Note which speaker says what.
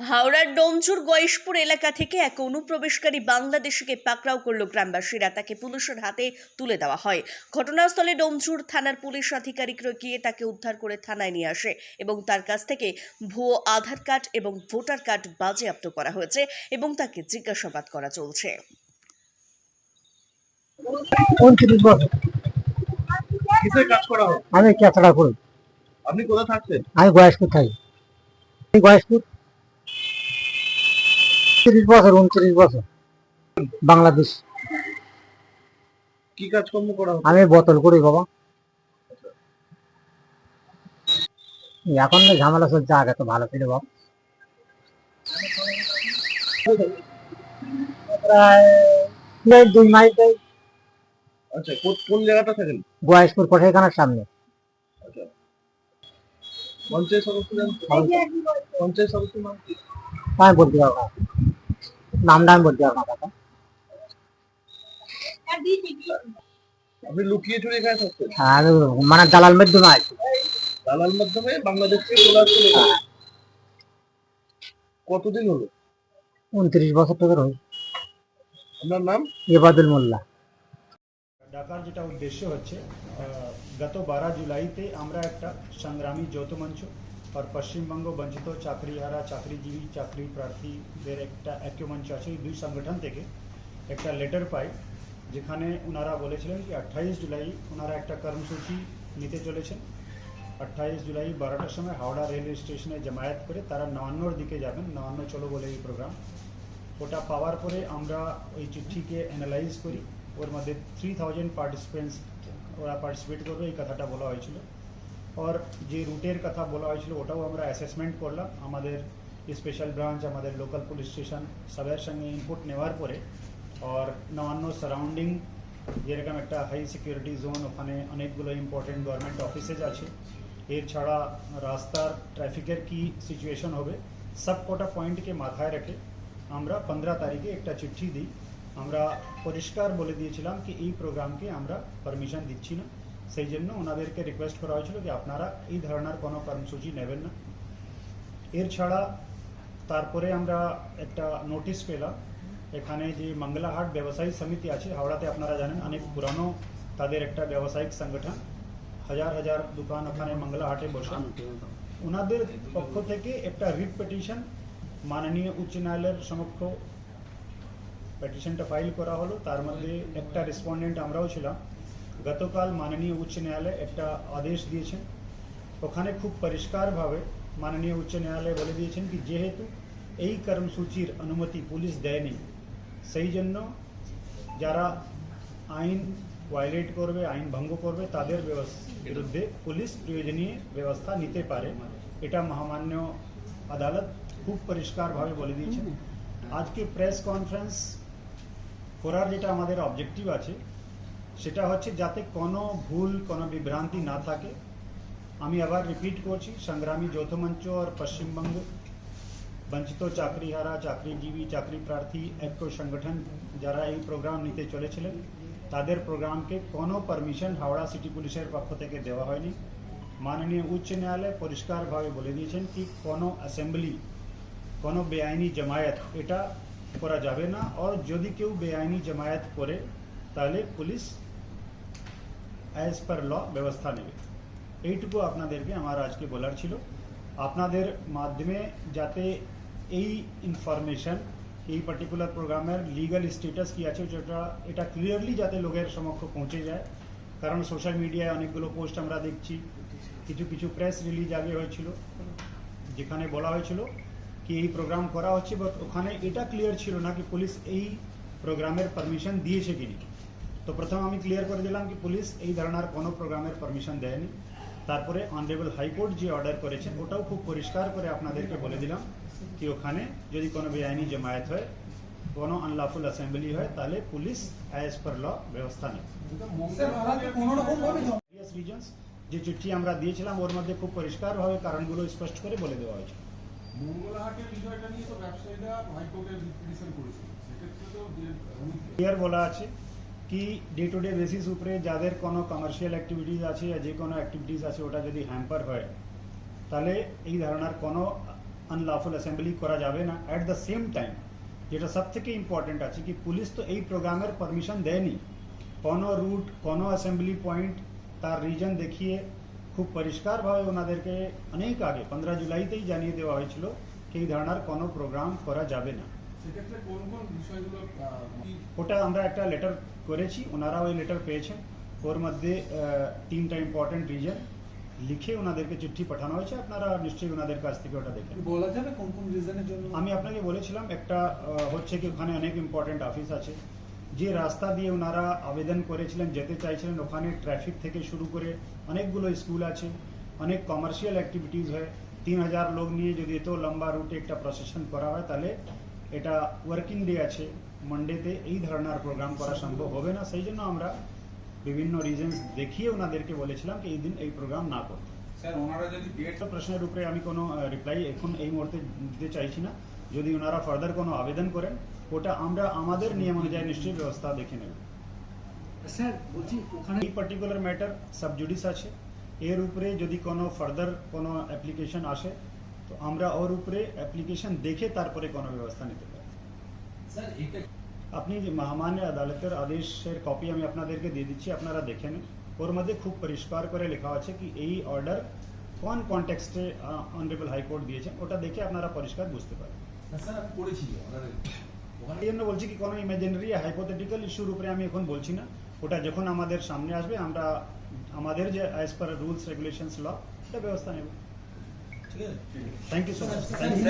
Speaker 1: হাওড়ার ডোমচুর গয়েশপুর এলাকা থেকে এক অনুপ্রবেশকারী বাংলাদেশিকে পাকড়াও করল গ্রামবাসীরা। তাকে পুলিশের হাতে তুলে দেওয়া হয়। ঘটনাস্থলে ডোমচুর থানার পুলিশ আধিকারিকরা গিয়ে তাকে উদ্ধার করে থানায় নিয়ে আসে এবং তার কাছ থেকে ভুয়ো আধার কার্ড এবং ভোটার কার্ড বাজেয়াপ্ত করা হয়েছে এবং তাকে জিজ্ঞাসাবাদ করা চলছে।
Speaker 2: আমি আমি গয়েশপুর থাকি। আমি গয়েশপুর তিরিশ বছর উনত্রিশ বছর। বাংলাদেশ।
Speaker 3: কি কাজকর্ম করা
Speaker 2: আমি বোতল করি বাবা। এখন তো ঝামেলা চলছে আগে তো ভালো ছিল বাবা। প্রায় দুই মাইল
Speaker 3: আচ্ছা কোন জায়গাটা থাকেন?
Speaker 2: গয়েশপুর কোঠাইখানার সামনে।
Speaker 3: আচ্ছা। পঞ্চায়েত সদস্য জানেন? পঞ্চায়েত সদস্য নাম কি?
Speaker 2: আমি বলতে পারব নামটা আমি বলতে পারব না।
Speaker 3: আপনি লুকিয়ে চুরি এখানে থাকছেন
Speaker 2: হ্যাঁ, মানে দালাল মাধ্যমে আছি
Speaker 3: দালাল মাধ্যমে বাংলাদেশ থেকে চলে এখানে। কতদিন হলো?
Speaker 2: উনত্রিশ বছর থেকে রয়েছে
Speaker 3: আপনার নাম?
Speaker 2: ইবাদুল মোল্লা।
Speaker 4: ডাকার যেটা উদ্দেশ্য হচ্ছে আহ, গত বারো জুলাইতে আমরা একটা সংগ্রামী যৌথ মঞ্চ আর পশ্চিমবঙ্গ বঞ্চিত চাকরিহারা চাকরিজীবী চাকরি প্রার্থীদের একটা ঐক্য মঞ্চ আছে এই দুই সংগঠন থেকে একটা লেটার পাই যেখানে ওনারা বলেছিলেন কি আঠাইশ জুলাই ওনারা একটা কর্মসূচি নিতে চলেছেন আঠাইশ জুলাই বারোটার সময় হাওড়া রেলওয়ে স্টেশনে জামায়াত করে তারা নবান্নর দিকে যাবেন নবান্ন চলো বলে এই প্রোগ্রাম ওটা পাওয়ার পরে আমরা ওই চিঠিকে অ্যানালাইজ করি ওর মধ্যে থ্রি থাউজেন্ড পার্টিসিপেন্টস ওরা পার্টিসিপেট করবে এই কথাটা বলা হয়েছিল আর যে রুটের কথা বলা হয়েছিল ওটাও আমরা অ্যাসেসমেন্ট করলাম আমাদের স্পেশাল ব্রাঞ্চ আমাদের লোকাল পুলিশ স্টেশন সবের সঙ্গে ইনপুট নেওয়ার পরে আর নবান্ন সারাউন্ডিং যেরকম একটা হাই সিকিউরিটি জোন ওখানে অনেকগুলো ইম্পর্টেন্ট গভর্নমেন্ট অফিসেস আছে এর ছাড়া রাস্তার ট্রাফিকের কি সিচুয়েশন হবে সব কটা পয়েন্টকে মাথায় রেখে আমরা পনেরো তারিখে একটা চিঠি দিই আমরা পরিষ্কার বলে দিয়েছিলাম কি এই প্রোগ্রামকে আমরা পারমিশন দিচ্ছি না সেই জন্য ওনাদেরকে রিকোয়েস্ট করা হয়েছিল যে আপনারা এই ধরনের কোনো কর্মসূচি নেবেন না। এর ছাড়া তারপরে আমরা একটা নোটিশ পেলাম। এখানে যে মঙ্গলাহাট ব্যবসায়ী সমিতি আছে, হাওড়াতে আপনারা জানেন, অনেক পুরানো তাদের একটা ব্যবসায়িক সংগঠন। হাজার হাজার দোকান ওখানে মঙ্গলাহাটে বসে। ওনাদের পক্ষ থেকে একটা রিট পিটিশন মাননীয় উচ্চ ন্যায়ালয়ের সমক্ষ পিটিশনটা ফাইল করা হলো। তার মধ্যে একটা রেসপন্ডেন্ট আমরাও ছিলাম। গতকাল মাননীয় উচ্চ ন্যায়ালয় একটা আদেশ দিয়েছেন। ওখানে খুব পরিষ্কারভাবে মাননীয় উচ্চ ন্যায়ালয় বলে দিয়েছেন কি, যেহেতু এই কর্মসূচির অনুমতি পুলিশ দেয়নি, সেই জন্য যারা আইন ভায়োলেট করবে, আইন ভঙ্গ করবে, তাদের বিরুদ্ধে পুলিশ প্রয়োজনীয় ব্যবস্থা নিতে পারে। এটা মহামান্য আদালত খুব পরিষ্কারভাবে বলে দিয়েছেন। আজকে প্রেস কনফারেন্স করার যেটা আমাদের অবজেক্টিভ আছে সেটা হচ্ছে যাতে কোনো ভুল, কোনো বিভ্রান্তি না থাকে। আমি আবার রিপিট করছি, সংগ্রামী যৌথ মঞ্চ আর পশ্চিমবঙ্গ বঞ্চিত চাকরিহারা, চাকরিজীবী চাকরি প্রার্থী ঐক্য সংগঠন যারা এই প্রোগ্রাম নিতে চলেছিলেন, তাদের প্রোগ্রামকে কোনো পারমিশন হাওড়া সিটি পুলিশের পক্ষ থেকে দেওয়া হয়নি। মাননীয় উচ্চ ন্যায়ালয় পরিষ্কারভাবে বলে দিয়েছেন কি কোনো অ্যাসেম্বলি কোনো বেআইনি জামায়াত এটা করা যাবে না। আর যদি কেউ বেআইনি জামায়াত করে, তাহলে পুলিশ অ্যাজ পার ল ব্যবস্থা নেবে। এইটুকু আপনাদেরকে আমার আজকে বলার ছিল। আপনাদের মাধ্যমে যাতে এই ইনফরমেশন এই পার্টিকুলার প্রোগ্রামের লিগাল স্ট্যাটাস কি আছে, যেটা, এটা ক্লিয়ারলি যাতে লোকের সমক্ষ পৌঁছে যায়। কারণ সোশ্যাল মিডিয়ায় অনেকগুলো পোস্ট আমরা দেখছি। কিছু কিছু প্রেস রিলিজ আগে হয়েছিল, যেখানে বলা হয়েছিল কি এই প্রোগ্রাম করা হচ্ছে বাট ওখানে এটা ক্লিয়ার ছিল না কি পুলিশ এই প্রোগ্রামের পারমিশন দিয়েছে কিনা তো প্রথম আমি ক্লিয়ার করে দিলাম কি পুলিশ এই ধরনের কোনো প্রোগ্রামের পারমিশন দেয়নি। তারপরে অনারেবল হাইকোর্ট যে অর্ডার করেছেন ওটাও খুব পরিষ্কার করে আপনাদেরকে বলে দিলাম কি ওখানে যদি কোনো বেআইনি জমায়েত হয় কোনো আনলাফুল অ্যাসেম্বলি হয় তাহলে পুলিশ অ্যাজ পার ল ব্যবস্থা Various যে চিঠি আমরা দিয়েছিলাম ওর মধ্যে খুব পরিষ্কারভাবে কারণগুলো স্পষ্ট করে বলে দেওয়া হয়েছে। ক্লিয়ার বলা আছে। কি ডে টু ডে বেসিস উপরে যাদের কোনো কমার্শিয়াল অ্যাক্টিভিটিস আছে যে কোনো অ্যাক্টিভিটিস আছে ওটা যদি হ্যাম্পার হয়, তাহলে এই ধরনের কোনো আনলফুল অ্যাসেম্বলি করা যাবে না। অ্যাট দ্য সেম টাইম যেটা সব থেকে ইম্পর্টেন্ট আছে কি, পুলিশ তো এই প্রোগ্রামের পারমিশন দেয়নি। কোনো রুট কোনো অ্যাসেম্বলি পয়েন্ট তার রিজন দেখিয়ে খুব পরিষ্কারভাবে ওনাদেরকে অনেক আগে, পনেরো জুলাইতেই জানিয়ে দেওয়া হয়েছিল কি এই ধরনের কোনো প্রোগ্রাম করা যাবে না। ওটা আমরা একটা লেটার করেছি ওনারাও ওই লেটার পেয়েছেন। ওর মধ্যে তিনটা ইম্পর্টেন্ট রিজন লিখে ওনাদেরকে চিঠি পাঠানো হয়েছে। আপনারা নিশ্চয়ই ওনাদের কাছ থেকে ওটা দেখেন।
Speaker 5: বলা যাবে কোন কোন রিজনের জন্য?
Speaker 4: আমি আপনাকে বলেছিলাম একটা হচ্ছে কি ওখানে অনেক ইম্পর্টেন্ট অফিস আছে। যে রাস্তা দিয়ে ওনারা আবেদন করেছিলেন যেতে চাইছিলেন ওখানে ট্রাফিক থেকে শুরু করে অনেকগুলো স্কুল আছে অনেক কমার্শিয়াল অ্যাক্টিভিটিস হয়। তিন হাজার লোক নিয়ে যদি এত লম্বা রুটে একটা প্রসেশন করা হয় তাহলে এটা ওয়ার্কিং ডে আছে মানডেতে এই ধরনের প্রোগ্রাম করা সম্ভব হবে না। সেই জন্য আমরা বিভিন্ন রিজনস দেখিয়ে ওনাদেরকে বলেছিলাম কি এই দিন এই প্রোগ্রাম না করতে।
Speaker 6: স্যার ওনারা যদি ডেট
Speaker 4: প্রশ্নের উপরে আমি কোনো রিপ্লাই এখন এই মুহূর্তে দিতে চাইছি না। যদি ওনারা ফার্দার কোনো আবেদন করেন ওটা আমরা আমাদের নিয়ম অনুযায়ী নিশ্চয়ই ব্যবস্থা দেখে নেব।
Speaker 5: স্যার বলছি ওখানে
Speaker 4: এই পার্টিকুলার ম্যাটার সাবজুডিস আছে। এর উপরে যদি কোনো ফার্দার কোনো অ্যাপ্লিকেশন আসে তো আমরা ওর উপরে অ্যাপ্লিকেশন দেখে তারপরে কোনো ব্যবস্থা নিতে পারি।
Speaker 5: স্যার এটা
Speaker 4: আপনি যে মহামান্য আদালতের আদেশের কপি আমি আপনাদেরকে দিয়ে দিচ্ছি আপনারা দেখে নিন। ওর মধ্যে খুব পরিষ্কার করে লেখা আছে কি এই অর্ডার কোন কনটেক্সটে অনারেবল হাইকোর্ট দিয়েছেন ওটা দেখে আপনারা পরিষ্কার বুঝতে পারেন এই জন্য বলছি কি কোনো ইমাজিনারি হাইপোথেটিক্যাল ইস্যুর উপরে আমি এখন বলছি না। ওটা যখন আমাদের সামনে আসবে আমরা আমাদের যে as per rules regulations law এটা ব্যবস্থা নেব।
Speaker 5: ঠিক আছে
Speaker 4: thank you so much thank you